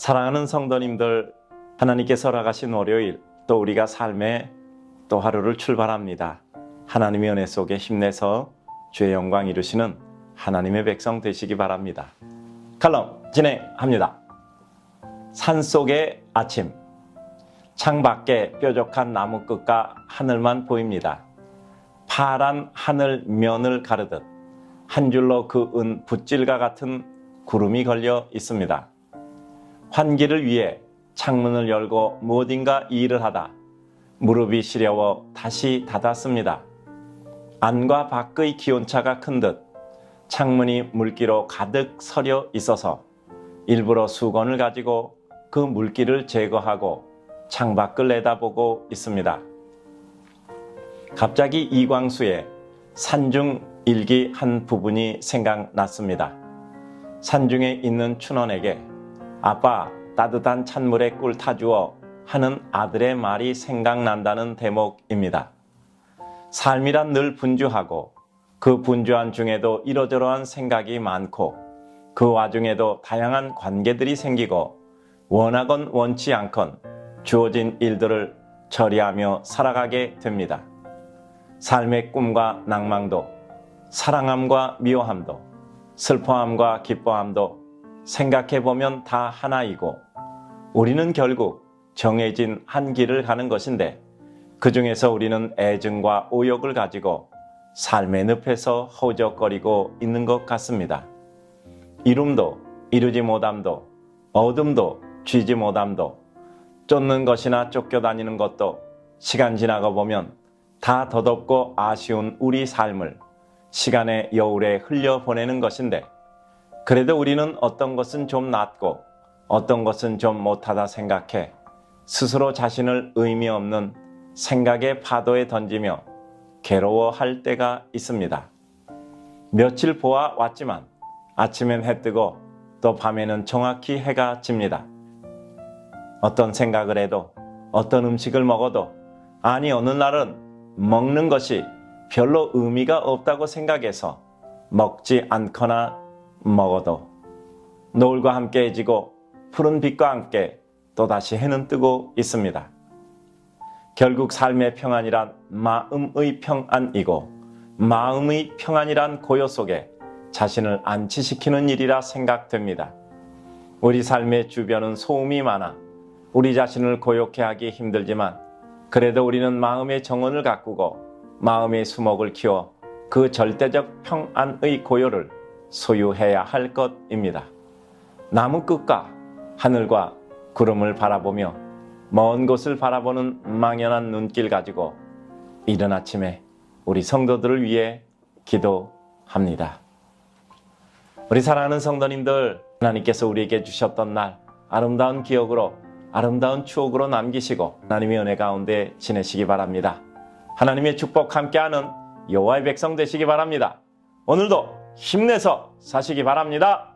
사랑하는 성도님들, 하나님께서 허락하신 월요일 또 우리가 삶의 또 하루를 출발합니다. 하나님의 은혜 속에 힘내서 주의 영광 이루시는 하나님의 백성 되시기 바랍니다. 칼럼 진행합니다. 산 속의 아침. 창 밖에 뾰족한 나무 끝과 하늘만 보입니다. 파란 하늘 면을 가르듯 한 줄로 그 은 붓질과 같은 구름이 걸려 있습니다. 환기를 위해 창문을 열고 무엇인가 일을 하다 무릎이 시려워 다시 닫았습니다. 안과 밖의 기온차가 큰 듯 창문이 물기로 가득 서려 있어서 일부러 수건을 가지고 그 물기를 제거하고 창밖을 내다보고 있습니다. 갑자기 이광수의 산중 일기 한 부분이 생각났습니다. 산중에 있는 춘원에게 아빠 따뜻한 찬물에 꿀 타주어 하는 아들의 말이 생각난다는 대목입니다. 삶이란 늘 분주하고 그 분주한 중에도 이러저러한 생각이 많고 그 와중에도 다양한 관계들이 생기고 원하건 원치 않건 주어진 일들을 처리하며 살아가게 됩니다. 삶의 꿈과 낭망도 사랑함과 미워함도 슬퍼함과 기뻐함도 생각해 보면 다 하나이고 우리는 결국 정해진 한 길을 가는 것인데 그 중에서 우리는 애증과 오욕을 가지고 삶의 늪에서 허우적거리고 있는 것 같습니다. 이룸도 이루지 못함도 어둠도 쥐지 못함도 쫓는 것이나 쫓겨다니는 것도 시간 지나가 보면 다 더덥고 아쉬운 우리 삶을 시간의 여울에 흘려보내는 것인데 그래도 우리는 어떤 것은 좀 낫고 어떤 것은 좀 못하다 생각해 스스로 자신을 의미 없는 생각의 파도에 던지며 괴로워할 때가 있습니다. 며칠 보아 왔지만 아침엔 해 뜨고 또 밤에는 정확히 해가 집니다. 어떤 생각을 해도 어떤 음식을 먹어도 아니 어느 날은 먹는 것이 별로 의미가 없다고 생각해서 먹지 않거나 먹어도 노을과 함께 해지고 푸른 빛과 함께 또다시 해는 뜨고 있습니다. 결국 삶의 평안이란 마음의 평안이고 마음의 평안이란 고요 속에 자신을 안치시키는 일이라 생각됩니다. 우리 삶의 주변은 소음이 많아 우리 자신을 고요케 하기 힘들지만 그래도 우리는 마음의 정원을 가꾸고 마음의 수목을 키워 그 절대적 평안의 고요를 소유해야 할 것입니다. 나무 끝과 하늘과 구름을 바라보며 먼 곳을 바라보는 망연한 눈길 가지고 이른 아침에 우리 성도들을 위해 기도합니다. 우리 사랑하는 성도님들, 하나님께서 우리에게 주셨던 날 아름다운 기억으로 아름다운 추억으로 남기시고 하나님의 은혜 가운데 지내시기 바랍니다. 하나님의 축복 함께하는 여호와의 백성 되시기 바랍니다. 오늘도 힘내서 사시기 바랍니다.